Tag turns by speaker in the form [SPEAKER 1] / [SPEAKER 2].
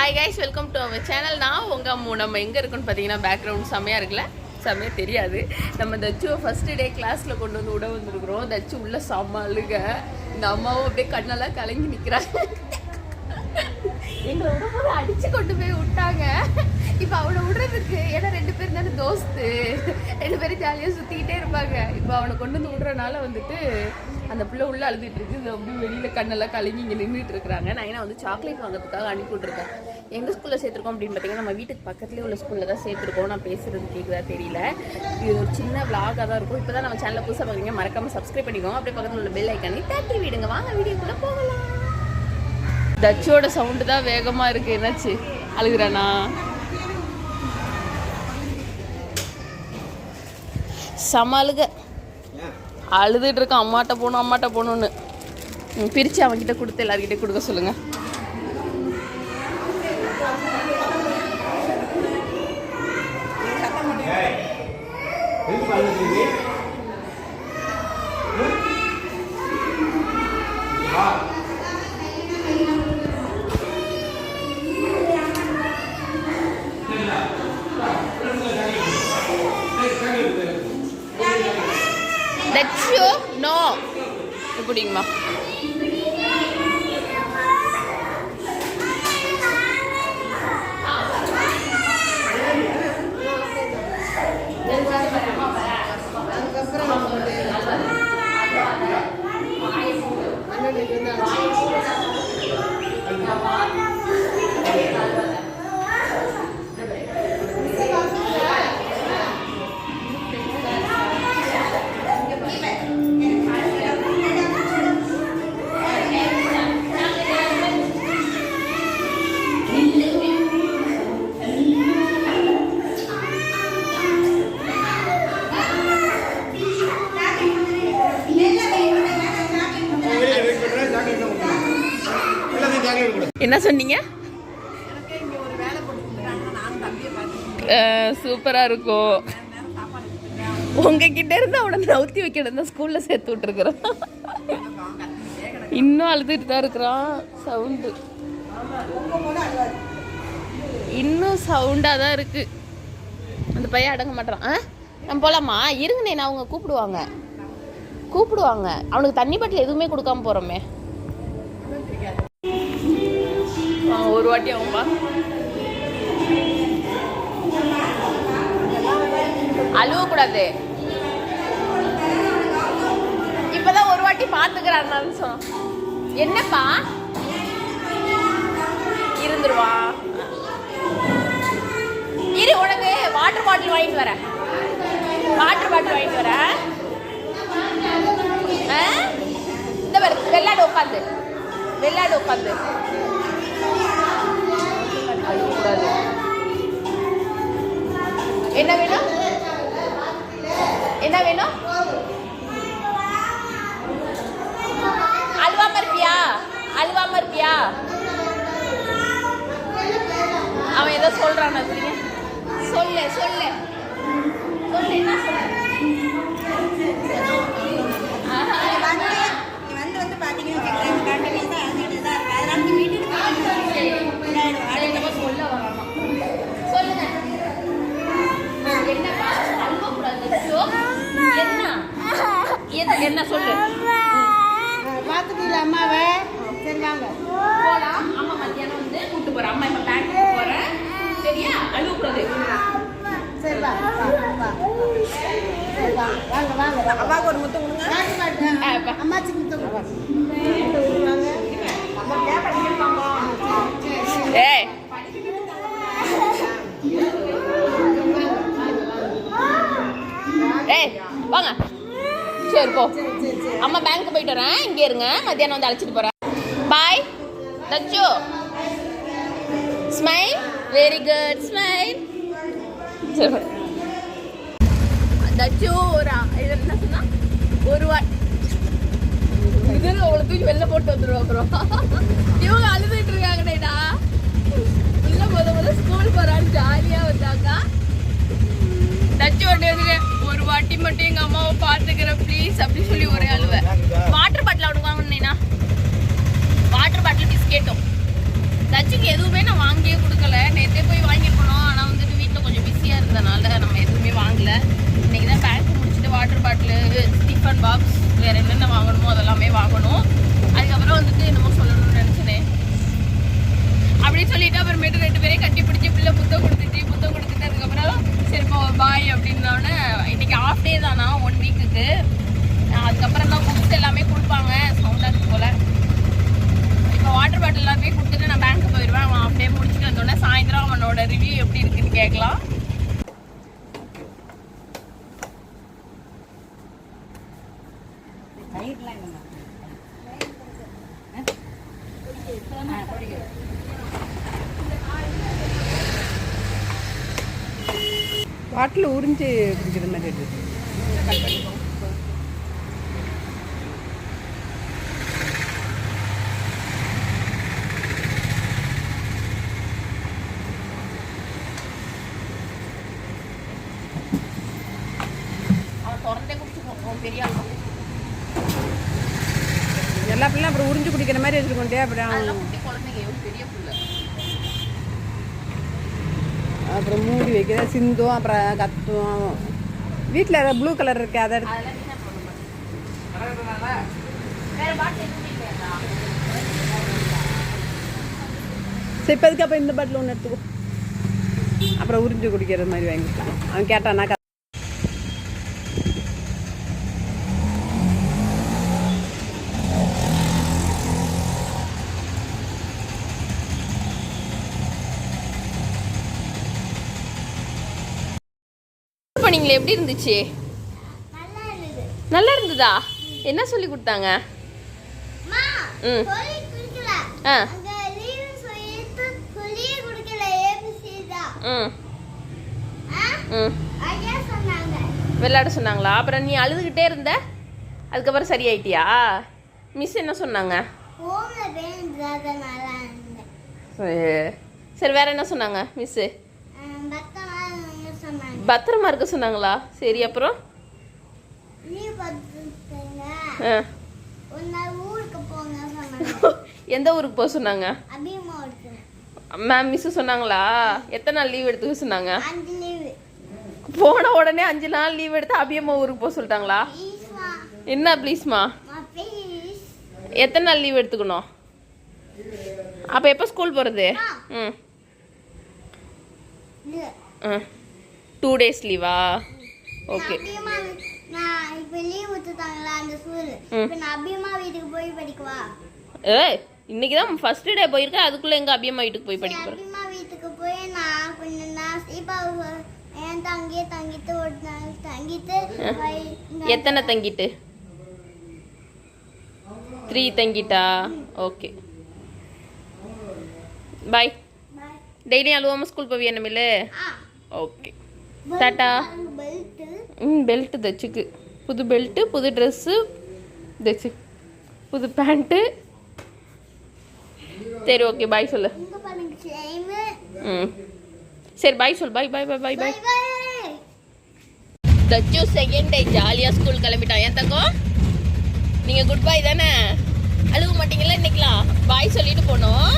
[SPEAKER 1] Hi guys welcome to our channel நான் உங்கள் நம்ம எங்கே இருக்குன்னு பார்த்தீங்கன்னா பேக்ரவுண்ட் செம்மையாக இருக்குல்ல? செம்மையாக தெரியாது. நம்ம தச்சுவை ஃபஸ்ட்டு டே கிளாஸில் கொண்டு வந்து விட வந்துருக்குறோம். தச்சு உள்ள செம்ம அழுக. இந்த அம்மாவும் அப்படியே கண்ணெல்லாம் கலங்கி நிற்கிறாங்க எங்களை விடும்போது அடித்து கொண்டு போய் விட்டாங்க. இப்போ அவனை விடுறதுக்கு ஏன்னா ரெண்டு பேரும் தானே தோஸ்து. ரெண்டு பேரும் ஜாலியாக சுற்றிக்கிட்டே இருப்பாங்க. இப்போ அவனை கொண்டு வந்து விடுறனால வந்துட்டு அந்த பிள்ளை உள்ள அழுதுட்டு இருக்கு. இது அப்படியே வெளியில் கண்ணெல்லாம் கலங்கி இங்கே நின்றுட்டு இருக்கிறாங்க. நான் ஏன்னா வந்து சாக்லேட் வாங்குறதுக்காக அனுப்பி விட்ருக்கேன் எங்கள் ஸ்கூலில் சேர்த்துருக்கோம் அப்படின்னு பார்த்தீங்கன்னா நம்ம வீட்டுக்கு பக்கத்துலேயே உள்ள ஸ்கூலில் தான் சேர்த்துருக்கோம். நான் பேசுறது கேட்குதா தெரியல. இது ஒரு சின்ன விலாகாக தான் இருக்கும். இப்போ தான் நம்ம சேனலில் புதுசாக பார்க்குறீங்க மறக்காமல் சப்ஸ்கிரைப் பண்ணிக்கோங்க. அப்படியே பக்கத்தில் உள்ள பெல் ஐக்கானி தட்டி விடுங்க. வாங்க வீடியோக்குள்ளே போகலாம். டச்சோட சவுண்டு தான் வேகமா இருக்கு. என்னாச்சு? அழுகுறானா? சமாளுக அழுதுட்டு இருக்கான் அம்மாட்ட போகணும் அம்மாட்ட போகணுன்னு பிரித்து பிரிச்சு அவன்கிட்ட கொடுத்து எல்லாருக்கிட்டே கொடுக்க சொல்லுங்கள் தட்ஸ் யோ நோ எப்படிங்கம்மா என்ன சொன்னீங்க? சூப்பரா இருக்கும். உங்ககிட்ட இருந்து அவனை நவுத்தி வைக்கணும். தான் ஸ்கூல்ல சேர்த்து விட்டுருக்குறோம். இன்னும் அழுதுட்டு தான் இருக்கிறான். சவுண்டு இன்னும் சவுண்டா தான் இருக்கு. அந்த பையன் அடங்க மாட்டான் ஆ நம்ம போலாமா? இருங்கண்ணே நான் அவங்க கூப்பிடுவாங்க. கூப்பிடுவாங்க. அவனுக்கு தண்ணி பாட்டில் எதுவுமே கொடுக்காம போறோமே. ஒரு வாட்டி ஆகும்பா. அழுவக்கூடாது. இப்பதான் ஒரு வாட்டி பாத்துக்கிறான்னு சொன்னோம் என்னப்பா? இருந்துருவா. இரு உனக்கு வாட்டர் பாட்டில் வாங்கிட்டு வரேன் வாட்டர் பாட்டில் வாங்கிட்டு வரேன் இந்த பாரு வெள்ளாடு உட்காந்து வெள்ளாடு உட்காந்து அழுகக்கூடாது என்ன வேணும்? என்ன வேணும்? அல்வா இருப்பியா அல்வா இருப்பியா அவன் ஏதோ சொல்றான் சொல்லு சொல்லு. என்ன சொல்லு?
[SPEAKER 2] பார்த்துட்டீங்களா அம்மாவை? சரி வாங்க.
[SPEAKER 1] போலாம். அம்மா மத்தியானம் வந்து கூட்டு போறேன் அம்மா இப்ப பேங்க்கு போறேன். சரியா? அழுவக்கூடாது.
[SPEAKER 2] சரி வா வாங்க வாங்க.
[SPEAKER 3] அம்மாவுக்கு ஒரு முத்தம் கொடுங்க.
[SPEAKER 2] கொடு. முத்தம் கொடுங்க.
[SPEAKER 1] ஏய். ஏய் வாங்க. சரி போ. அம்மா பேங்க் போயிட்டு வரேன். இங்கே இருங்க. மத்தியானம் வந்து அழைச்சிட்டு போறேன். பாய் தச்சு. ஸ்மைல் வெரி குட் ஸ்மைல் தச்சு ஒரு இது என்ன சொன்னா? ஒரு வாட் இது அவளை தூக்கி வெளில போட்டு வந்துடுவோம் அப்புறம். இவங்க அழுதுட்டு இருக்காங்கடா. உள்ள முத முத ஸ்கூல் போறான்னு ஜாலியா வந்தாக்கா தச்சு ஒன்று வந்துட்டு ஒரு வாட்டி மட்டும் எங்க அம்மாவை பாத்துக்கிறேன் ப்ளீஸ் அப்படின்னு சொல்லி ஒரே அழுவை. வாட்டர் பாட்டில் அவனுக்கு வாங்கினேனா வாட்டர் பாட்டில் பிஸ்கெட்டும் தச்சுக்கு எதுவுமே நான் வாங்கியே கொடுக்கல. நேற்றே போய் வாங்கி போனோம். ஆனால் வந்துட்டு வீட்டில் கொஞ்சம் பிஸியாக இருந்தனால நம்ம எதுவுமே வாங்கல. இன்னைக்கு தான் பேக் முடிச்சுட்டு வாட்டர் பாட்டிலு ஸ்டிஃபன் பாக்ஸ் வேறு என்னென்ன வாங்கணுமோ அதெல்லாமே வாங்கணும். அதுக்கப்புறம் வந்துட்டு என்னமோ சொல்லணும்னு நினச்சினேன் அப்படி சொல்லிட்டு அப்புறமேட்டு ரெண்டு பேரையும் கட்டி பிடிச்சி பிள்ளை புத்தம் கொடுத்துட்டு புத்தம் கொடுத்துட்டு அதுக்கப்புறம் சரிப்பா பாய் அப்படின்னோடனே இன்னைக்கு ஆஃப் டே தானா ஒன் வீக்குக்கு அதுக்கப்புறம் தான் புக்ஸ் எல்லாமே கொடுப்பாங்க சவுண்டாக இருக்கு போல். இப்போ வாட்டர் பாட்டில் எல்லாமே கொடுத்துட்டு நான் பேங்க்கு போயிடுவேன் அவன் ஆஃப் டே முடிச்சுட்டு வந்தோடனே சாயந்தரம் அவனோட ரிவ்யூ எப்படி இருக்குன்னு கேட்கலாம்.
[SPEAKER 3] பாட்டில் உறிஞ்சு குடிக்கிற மாதிரி இருக்கு.
[SPEAKER 1] அவன் திறந்தே குடிச்சுக்கோ பெரிய ஆள். தான்.
[SPEAKER 3] எல்லா பிள்ளையும் அப்புறம் உறிஞ்சு குடிக்கிற மாதிரி வச்சுருக்கோண்டே அப்புறம்
[SPEAKER 1] அதெல்லாம் குட்டி குழந்தைங்க இவன் பெரிய புள்ள
[SPEAKER 3] அப்புறம் மூடி வைக்கிற சிந்தும் அப்புறம் கத்தும். வீட்டில் ப்ளூ கலர் இருக்கு அதை சரி இப்போதுக்கு அப்போ இந்த பாட்டில் ஒன்று எடுத்துக்கோ? அப்புறம் உறிஞ்சு குடிக்கிற மாதிரி வாங்கி கொடுத்துக்கோ. அவன் கேட்டானா
[SPEAKER 1] பண்ணீங்களே எப்படி இருந்துச்சு
[SPEAKER 2] நல்லா இருந்தது.
[SPEAKER 1] என்ன சொல்லி கொடுத்தாங்க ம். ஆ. ம்? ம். விளையாட சொன்னாங்களா அப்புறம் நீ அழுதுகிட்டே இருந்த அதுக்கப்புறம் சரியாயிட்டியா மிஸ் என்ன சொன்னாங்க. சரி வேற என்ன சொன்னாங்க மிஸ்ஸு
[SPEAKER 2] ஆ, பத்திரமா இருங்க சொன்னாங்க.
[SPEAKER 1] பத்திரமா இருக்க சொன்னாங்களா? சரி அப்புறம். எந்த ஊருக்கு போக சொன்னாங்க. மேம் மிஸ் சொன்னாங்களா? எத்தனை நாள் லீவ் எடுத்துக்க சொன்னாங்க. போன உடனே அஞ்சு நாள் லீவ் எடுத்து அபியம்மா ஊருக்கு போக சொல்லிட்டாங்களா. என்ன ப்ளீஸ்மா. எத்தனை நாள் லீவ் எடுத்துக்கணும்? அப்போ எப்போ ஸ்கூல் போகிறது ம். ம் டூ டேஸ் லீவா ஓகே ஏய் இன்னைக்கு தான் ஃபர்ஸ்ட் டே போயிருக்கேன். அதுக்குள்ளே எங்கள் அபியம்மா வீட்டுக்கு போய் படிக்க போகிறேன்
[SPEAKER 2] அபியம்மா வீட்டுக்கு போய் நான் கொஞ்சம் நான் இப்போ என் தங்கியே தங்கிட்டு ஒரு நாள் தங்கிட்டு
[SPEAKER 1] எத்தனை தங்கிட்டு? த்ரீ தங்கிட்டா? Okay bye. டெய்லியும் அழுவாமல் ஸ்கூல் போவியா நம்மளு ஓகே டாட்டா ம் பெல்ட்டு தைச்சுக்கு. புது பெல்ட்டு புது ட்ரெஸ்ஸு தைச்சு. புது பேண்ட்டு சரி ஓகே பாய் சொல்லு. ம். சரி பாய் சொல் பாய் பாய் பாய் பாய் பாய் தச்சு செகண்ட் டே ஜாலியாக ஸ்கூல் கிளம்பிட்டான். ஏன் தங்கம்? நீங்கள் குட் பாய் தானே? அழுக மாட்டீங்களா இன்னைக்கலாம் பாய் சொல்லிட்டு போனோம்.